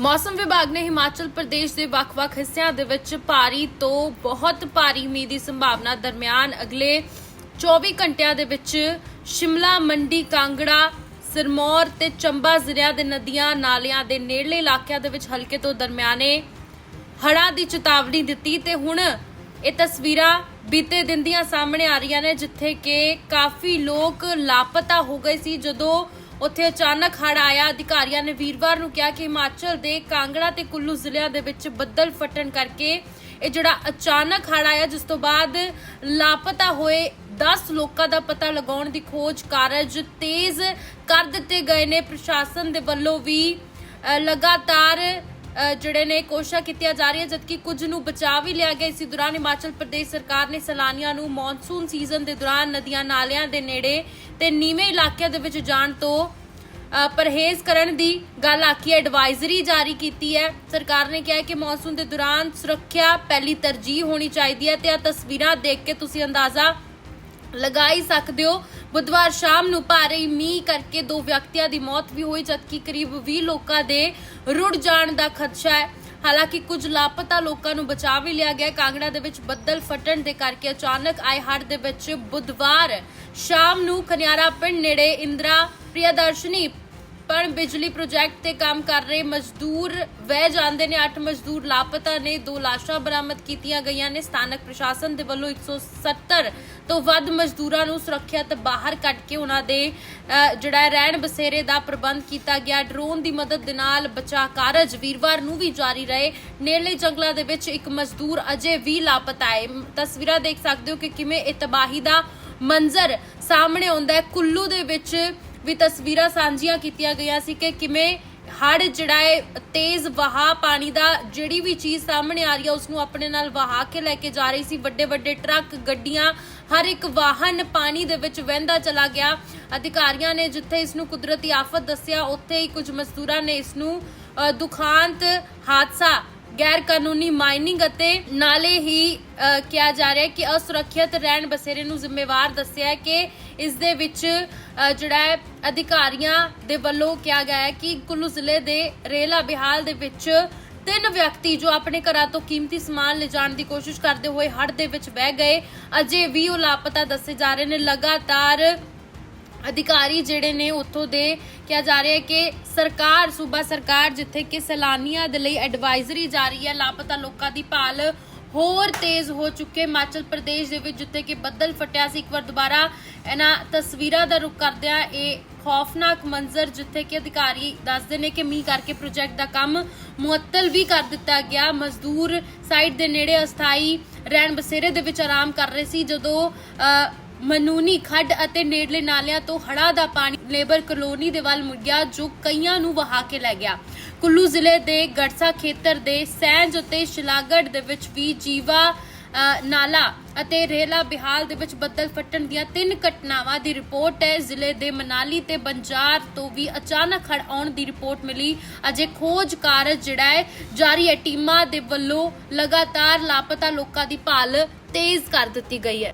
ਮੌਸਮ ਵਿਭਾਗ ਨੇ ਹਿਮਾਚਲ ਪ੍ਰਦੇਸ਼ ਦੇ ਵੱਖ-ਵੱਖ ਹਿੱਸਿਆਂ ਦੇ ਵਿੱਚ ਭਾਰੀ ਤੋਂ ਬਹੁਤ ਭਾਰੀ ਮੀਂਹ ਦੀ ਸੰਭਾਵਨਾ ਦਰਮਿਆਨ ਅਗਲੇ 24 ਘੰਟਿਆਂ ਦੇ ਵਿੱਚ ਸ਼ਿਮਲਾ, ਮੰਡੀ, ਕਾਂਗੜਾ, ਸਿਰਮੌਰ ਤੇ ਚੰਬਾ ਜ਼ਿਲ੍ਹਿਆਂ ਦੇ ਨਦੀਆਂ ਨਾਲਿਆਂ ਦੇ ਨੇੜਲੇ ਇਲਾਕਿਆਂ ਦੇ ਵਿੱਚ ਹਲਕੇ ਤੋਂ ਦਰਮਿਆਨੇ ਹੜ੍ਹਾਂ ਦੀ ਚੇਤਾਵਨੀ ਦਿੱਤੀ ਤੇ ਹੁਣ ਇਹ ਤਸਵੀਰਾਂ ਬੀਤੇ ਦਿਨ ਦੀਆਂ ਸਾਹਮਣੇ ਆ ਰਹੀਆਂ ਨੇ, ਜਿੱਥੇ ਕਿ ਕਾਫੀ ਲੋਕ ਲਾਪਤਾ ਹੋ ਗਏ ਸੀ ਜਦੋਂ ਉੱਥੇ ਅਚਾਨਕ ਹੜ੍ਹ ਆਇਆ। ਅਧਿਕਾਰੀਆਂ ਨੇ ਵੀਰਵਾਰ ਨੂੰ ਕਿਹਾ ਕਿ ਹਿਮਾਚਲ ਦੇ ਕਾਂਗੜਾ ਤੇ ਕੁੱਲੂ ਜ਼ਿਲ੍ਹਿਆਂ ਦੇ ਵਿੱਚ ਬੱਦਲ ਫਟਣ ਕਰਕੇ ਇਹ ਜਿਹੜਾ ਅਚਾਨਕ ਹੜ੍ਹ ਆਇਆ, ਜਿਸ ਤੋਂ ਬਾਅਦ ਲਾਪਤਾ ਹੋਏ 10 ਲੋਕਾਂ ਦਾ ਪਤਾ ਲਗਾਉਣ ਦੀ ਖੋਜ ਕਾਰਜ ਤੇਜ਼ ਕਰ ਦਿੱਤੇ ਗਏ ਨੇ। ਪ੍ਰਸ਼ਾਸਨ ਦੇ ਵੱਲੋਂ ਵੀ ਲਗਾਤਾਰ ਜਿਹੜੇ ਨੇ ਕੋਸ਼ਿਸ਼ਾਂ ਕੀਤੀਆਂ ਜਾ ਰਹੀਆਂ, ਜਦਕਿ ਕੁਝ ਨੂੰ ਬਚਾ ਵੀ ਲਿਆ ਗਿਆ। ਇਸੇ ਦੌਰਾਨ ਹਿਮਾਚਲ ਪ੍ਰਦੇਸ਼ ਸਰਕਾਰ ਨੇ ਸੈਲਾਨੀਆਂ ਨੂੰ ਮੌਨਸੂਨ ਸੀਜ਼ਨ ਦੇ ਦੌਰਾਨ ਨਦੀਆਂ ਨਾਲਿਆਂ ਦੇ ਨੇੜੇ ਤੇ ਨੀਵੇਂ ਇਲਾਕਿਆਂ ਦੇ ਵਿੱਚ ਜਾਣ ਤੋਂ ਪਰਹੇਜ਼ ਕਰਨ ਦੀ ਗੱਲ ਆਖੀ ਹੈ ਐਡਵਾਈਜ਼ਰੀ ਜਾਰੀ ਕੀਤੀ ਹੈ। ਸਰਕਾਰ ਨੇ ਕਿਹਾ ਹੈ ਕਿ ਮੌਸਮ ਦੇ ਦੌਰਾਨ ਸੁਰੱਖਿਆ ਪਹਿਲੀ ਤਰਜੀਹ ਹੋਣੀ ਚਾਹੀਦੀ ਹੈ ਤੇ ਆ ਤਸਵੀਰਾਂ ਦੇਖ ਕੇ ਤੁਸੀਂ ਅੰਦਾਜ਼ਾ ਲਗਾ ਹੀ ਸਕਦੇ ਹੋ। ਬੁੱਧਵਾਰ ਸ਼ਾਮ ਨੂੰ ਭਾਰੀ ਮੀਂਹ ਕਰਕੇ ਦੋ ਵਿਅਕਤੀਆਂ ਦੀ ਮੌਤ ਵੀ ਹੋਈ, ਜਦਕਿ ਕਰੀਬ 20 ਲੋਕਾਂ ਦੇ ਰੁੜ ਜਾਣ ਦਾ ਖਦਸ਼ਾ ਹੈ। ਹਾਲਾਂਕਿ ਕੁਝ ਲਾਪਤਾ ਲੋਕਾਂ ਨੂੰ ਬਚਾ ਵੀ ਲਿਆ ਗਿਆ। ਕਾਂਗੜਾ ਦੇ ਵਿੱਚ ਬੱਦਲ ਫਟਣ ਦੇ ਕਰਕੇ ਅਚਾਨਕ ਆਏ ਹੜ੍ਹ ਦੇ ਵਿੱਚ ਬੁੱਧਵਾਰ ਸ਼ਾਮ ਨੂੰ ਖਨਿਆਰਾ ਪਿੰਡ ਨੇੜੇ ਇੰਦਰਾ ਪ੍ਰਿਯਦਰਸ਼ਨੀ ਪਣ ਬਿਜਲੀ ਪ੍ਰੋਜੈਕਟ ਤੇ ਕੰਮ ਕਰ ਰਹੇ ਮਜ਼ਦੂਰ ਵਹਿ ਜਾਂਦੇ ਨੇ। 8 ਮਜ਼ਦੂਰ ਲਾਪਤਾ ਨੇ, ਦੋ ਲਾਸ਼ਾਂ ਬਰਾਮਦ ਕੀਤੀਆਂ ਗਈਆਂ ਨੇ। ਸਥਾਨਕ ਪ੍ਰਸ਼ਾਸਨ ਦੇ ਵੱਲੋਂ 170 ਤੋਂ ਵੱਧ ਮਜ਼ਦੂਰਾਂ ਨੂੰ ਸੁਰੱਖਿਅਤ ਬਾਹਰ ਕੱਢ ਕੇ ਉਹਨਾਂ ਦੇ ਜਿਹੜਾ ਰਹਿਣ ਬਸੇਰੇ ਦਾ ਪ੍ਰਬੰਧ ਕੀਤਾ ਗਿਆ। ਡਰੋਨ ਦੀ ਮਦਦ ਦੇ ਨਾਲ ਬਚਾਅ ਕਾਰਜ ਵੀਰਵਾਰ ਨੂੰ ਵੀ ਜਾਰੀ ਰਹੇ। ਨੇੜਲੇ ਜੰਗਲਾਂ ਦੇ ਵਿੱਚ ਇੱਕ ਮਜ਼ਦੂਰ ਅਜੇ ਵੀ ਲਾਪਤਾ ਹੈ। ਤਸਵੀਰਾਂ ਦੇਖ ਸਕਦੇ ਹੋ ਕਿ ਕਿਵੇਂ ਇਹ ਤਬਾਹੀ ਦਾ ਮੰਜ਼ਰ ਸਾਹਮਣੇ ਆਉਂਦਾ ਹੈ। ਕੁੱਲੂ ਦੇ ਵਿੱਚ ਵੀ ਤਸਵੀਰਾਂ ਸਾਂਝੀਆਂ ਕੀਤੀਆਂ ਗਈਆਂ ਸੀ ਕਿ ਕਿਵੇਂ ਹੜ ਜਿਹੜਾ ਹੈ, ਤੇਜ਼ ਵਹਾ ਪਾਣੀ ਦਾ ਜਿਹੜੀ ਵੀ ਚੀਜ਼ ਸਾਹਮਣੇ ਆ ਰਹੀ ਹੈ ਉਸ ਨੂੰ ਆਪਣੇ ਨਾਲ ਵਹਾ ਕੇ ਲੈ ਕੇ ਜਾ ਰਹੀ ਸੀ। ਵੱਡੇ ਵੱਡੇ ਟਰੱਕ, ਗੱਡੀਆਂ, ਹਰ ਇੱਕ ਵਾਹਨ ਪਾਣੀ ਦੇ ਵਿੱਚ ਵਹਿੰਦਾ ਚਲਾ ਗਿਆ। ਅਧਿਕਾਰੀਆਂ ਨੇ ਜਿੱਥੇ ਇਸ ਨੂੰ ਕੁਦਰਤੀ ਆਫਤ ਦੱਸਿਆ, ਉੱਥੇ ਹੀ ਕੁਝ ਮਜ਼ਦੂਰਾਂ ਨੇ ਇਸ ਨੂੰ ਦੁਖਾਂਤ ਹਾਦਸਾ ਗੈਰ ਕਾਨੂੰਨੀ ਮਾਈਨਿੰਗ ਅਤੇ ਨਾਲੇ ਹੀ ਕਿਹਾ ਜਾ ਰਿਹਾ ਕਿ ਅਸੁਰੱਖਿਅਤ ਰਹਿਣ ਬਸੇਰੇ ਨੂੰ ਜ਼ਿੰਮੇਵਾਰ ਦੱਸਿਆ ਕਿ ਇਸ ਦੇ ਵਿੱਚ ਜਿਹੜਾ ਹੈ, ਅਧਿਕਾਰੀਆਂ ਦੇ ਵੱਲੋਂ ਕਿਹਾ ਗਿਆ ਹੈ ਕਿ ਕੁੱਲੂ ਜ਼ਿਲ੍ਹੇ ਦੇ ਰੇਲਾ ਬਿਹਾਲ ਦੇ ਵਿੱਚ ਤਿੰਨ ਵਿਅਕਤੀ ਜੋ ਆਪਣੇ ਘਰਾਂ ਤੋਂ ਕੀਮਤੀ ਸਮਾਨ ਲਿਜਾਣ ਦੀ ਕੋਸ਼ਿਸ਼ ਕਰਦੇ ਹੋਏ ਹੜ੍ਹ ਦੇ ਵਿੱਚ ਬਹਿ ਗਏ। ਅਜੇ ਵੀ ਉਹ ਲਾਪਤਾ ਦੱਸੇ ਜਾ ਰਹੇ ਨੇ। ਲਗਾਤਾਰ ਅਧਿਕਾਰੀ ਜਿਹੜੇ ਨੇ ਉੱਥੋਂ ਦੇ ਕਿਹਾ ਜਾ ਰਿਹਾ ਹੈ ਕਿ ਸਰਕਾਰ, ਸੂਬਾ ਸਰਕਾਰ ਜਿੱਥੇ ਕਿ ਸੈਲਾਨੀਆਂ ਦੇ ਲਈ ਐਡਵਾਈਜ਼ਰੀ ਜਾਰੀ ਹੈ, ਲਾਪਤਾ ਲੋਕਾਂ ਦੀ ਭਾਲ ਹੋਰ ਤੇਜ਼ ਹੋ ਚੁੱਕੇ ਹਿਮਾਚਲ ਪ੍ਰਦੇਸ਼ ਦੇ ਵਿੱਚ ਜਿੱਥੇ ਕਿ ਬੱਦਲ ਫਟਿਆ ਸੀ, ਇੱਕ ਵਾਰ ਦੁਬਾਰਾ ਇਹਨਾਂ ਤਸਵੀਰਾਂ ਦਾ ਰੁਖ ਕਰਦਿਆਂ ਇਹ ਖੌਫਨਾਕ ਮੰਜ਼ਰ ਜਿੱਥੇ ਕਿ ਅਧਿਕਾਰੀ ਦੱਸਦੇ ਨੇ ਕਿ ਮੀਂਹ ਕਰਕੇ ਪ੍ਰੋਜੈਕਟ ਦਾ ਕੰਮ ਮੁਅੱਤਲ ਵੀ ਕਰ ਦਿੱਤਾ ਗਿਆ। ਮਜ਼ਦੂਰ ਸਾਈਟ ਦੇ ਨੇੜੇ ਅਸਥਾਈ ਰਹਿਣ ਬਸੇਰੇ ਦੇ ਵਿੱਚ ਆਰਾਮ ਕਰ ਰਹੇ ਸੀ। ਜਦੋਂ ਮਨੂਨੀ ਖੱਡ ਅਤੇ ਨੇੜਲੇ ਨਾਲਿਆਂ ਤੋਂ ਹੜਾ ਦਾ ਪਾਣੀ ਲੇਬਰ ਕਲੋਨੀ ਦੇ ਵੱਲ ਮੁੜ ਗਿਆ ਜੋ ਕਈਆਂ ਨੂੰ ਵਹਾ ਕੇ ਲੈ ਗਿਆ। ਕੁੱਲੂ ਜ਼ਿਲ੍ਹੇ ਦੇ ਗੜਸਾ ਖੇਤਰ ਦੇ ਸੈਂਜ ਅਤੇ ਸ਼ਿਲਾਗੜ ਦੇ ਵਿੱਚ ਵੀ ਜੀਵਾ ਨਾਲਾ ਅਤੇ ਰੇਲਾ ਬਿਹਾਲ ਦੇ ਵਿੱਚ ਬੱਦਲ ਫਟਣ ਦੀਆਂ ਤਿੰਨ ਘਟਨਾਵਾਂ ਦੀ ਰਿਪੋਰਟ ਹੈ। ਜ਼ਿਲ੍ਹੇ ਦੇ ਮਨਾਲੀ ਤੇ ਬੰਜਾਰ ਤੋਂ ਵੀ ਅਚਾਨਕ ਹੜ ਆਉਣ ਦੀ ਰਿਪੋਰਟ ਮਿਲੀ। ਅਜੇ ਖੋਜ ਕਾਰਜ ਜਿਹੜਾ ਹੈ, ਜਾਰੀ ਹੈ। ਟੀਮਾਂ ਦੇ ਵੱਲੋਂ ਲਗਾਤਾਰ ਲਾਪਤਾ ਲੋਕਾਂ ਦੀ ਭਾਲ ਤੇਜ਼ ਕਰ ਦਿੱਤੀ ਗਈ ਹੈ।